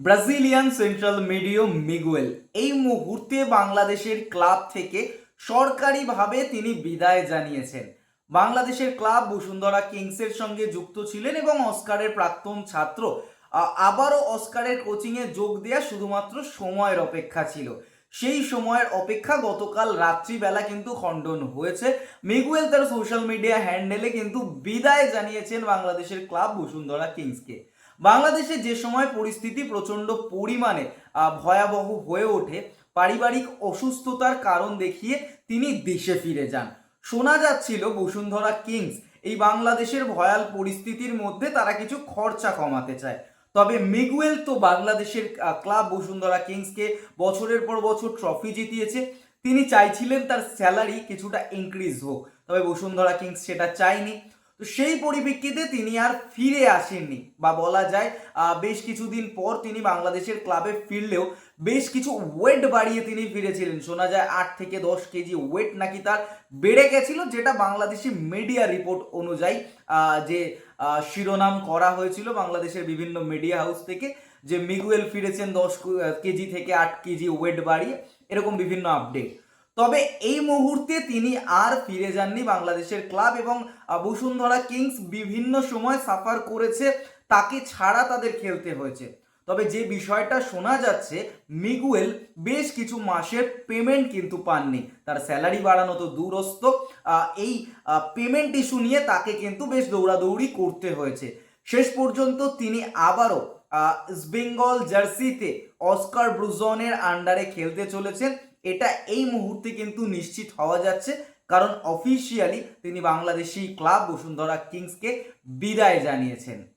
Brazilian central মিডিও Miguel. এই মুহূর্তে বাংলাদেশের ক্লাব থেকে সরকারিভাবে তিনি বিদায় জানিয়েছেন। বাংলাদেশের ক্লাব বসুন্ধরা কিংসের সঙ্গে যুক্ত ছিলেন এবং অস্কারের প্রাক্তন ছাত্র। আবারও অস্কারের কোচিংয়ে যোগ দেওয়া শুধুমাত্র সময়ের অপেক্ষা ছিল। সেই সময়ের অপেক্ষা গতকাল রাত্রিবেলা কিন্তু খণ্ডন হয়েছে। মিগুয়েল তার সোশ্যাল মিডিয়া হ্যান্ডেলে কিন্তু বিদায় জানিয়েছেন বাংলাদেশের ক্লাব বসুন্ধরা কিংসকে। বাংলাদেশে যে সময় পরিস্থিতি প্রচণ্ড পরিমাণে ভয়াবহ হয়ে ওঠে, পারিবারিক অসুস্থতার কারণ দেখিয়ে তিনি দেশে ফিরে যান। শোনা যাচ্ছিল বসুন্ধরা কিংস, এই বাংলাদেশের ভয়াল পরিস্থিতির মধ্যে তারা কিছু খরচা কমাতে চায়। তবে মিগুয়েল তো বাংলাদেশের ক্লাব বসুন্ধরা কিংসকে বছরের পর বছর ট্রফি জিতিয়েছে। তিনি চাইছিলেন তার স্যালারি কিছুটা ইনক্রিজ হোক, তবে বসুন্ধরা কিংস সেটা চায়নি। তো সেই পরিপ্রেক্ষিতে তিনি আর ফিরে আসেননি। বা বলা যায় বেশ কিছুদিন পর তিনি বাংলাদেশের ক্লাবে ফিরলেও বেশ কিছু ওয়েট বাড়িয়ে তিনি ফিরেছিলেন। শোনা যায়, আট থেকে দশ কেজি ওয়েট নাকি তার বেড়ে গেছিল, যেটা বাংলাদেশি মিডিয়া রিপোর্ট অনুযায়ী যে শিরোনাম করা হয়েছিল বাংলাদেশের বিভিন্ন মিডিয়া হাউস থেকে, যে মিগুয়েল ফিরেছেন দশ কেজি থেকে আট কেজি ওয়েট বাড়িয়ে, এরকম বিভিন্ন আপডেট তবে এই মুহূর্তে তিনি আর ফিরে যাননি বাংলাদেশের ক্লাব এবং বসুন্ধরা কিংস বিভিন্ন সময় সাফার করেছে, তাকে ছাড়া তাদের খেলতে হয়েছে। তবে যে বিষয়টা শোনা যাচ্ছে, মিগুয়েল বেশ কিছু মাসের পেমেন্ট কিন্তু পাননি। তার স্যালারি বাড়ানো তো দূরস্থ এই পেমেন্ট ইস্যু নিয়ে তাকে কিন্তু বেশ দৌড়াদৌড়ি করতে হয়েছে। শেষ পর্যন্ত তিনি আবারও বেঙ্গল জার্সিতে অস্কার ব্রুজনের আন্ডারে খেলতে চলেছেন। এটা এই মুহূর্তে কিন্তু নিশ্চিত হওয়া যাচ্ছে, কারণ অফিসিয়ালি তিনি বাংলাদেশি ক্লাব বসুন্ধরা কিংসকে বিদায় জানিয়েছেন।